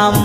নাম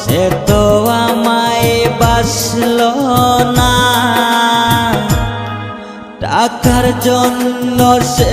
সে তো আমায় বাসল না। টাকার জন্য সে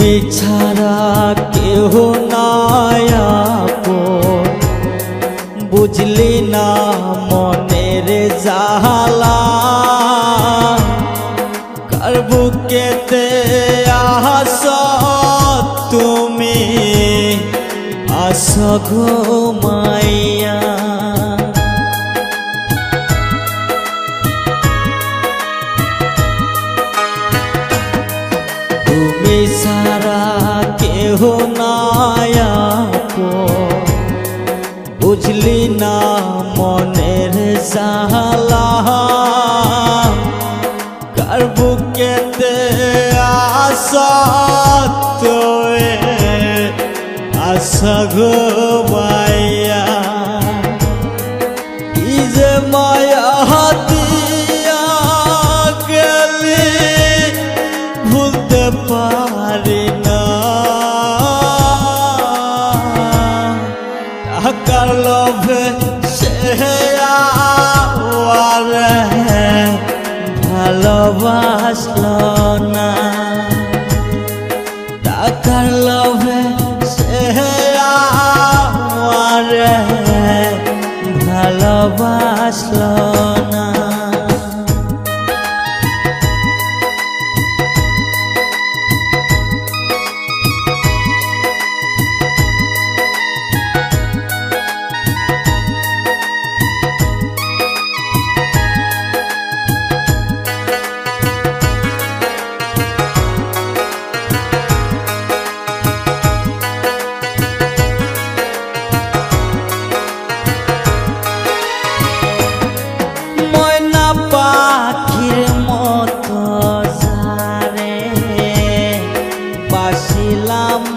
তুমি ছাড়া কেহ নাই আপন। বুঝলি না মনের জালা কার বুকেতে আস তুমি? আস ঘুমাইয়া কেহ নায়া বুঝলি না মনের জালা কার বুকেতে আশা তোয়ে আশা ঘুমাইয়া টাকার লোভে সে আওয়ারে ভালোবাসলো না টাকার লোভে সে আমারে ভালোবাসলো நிலாம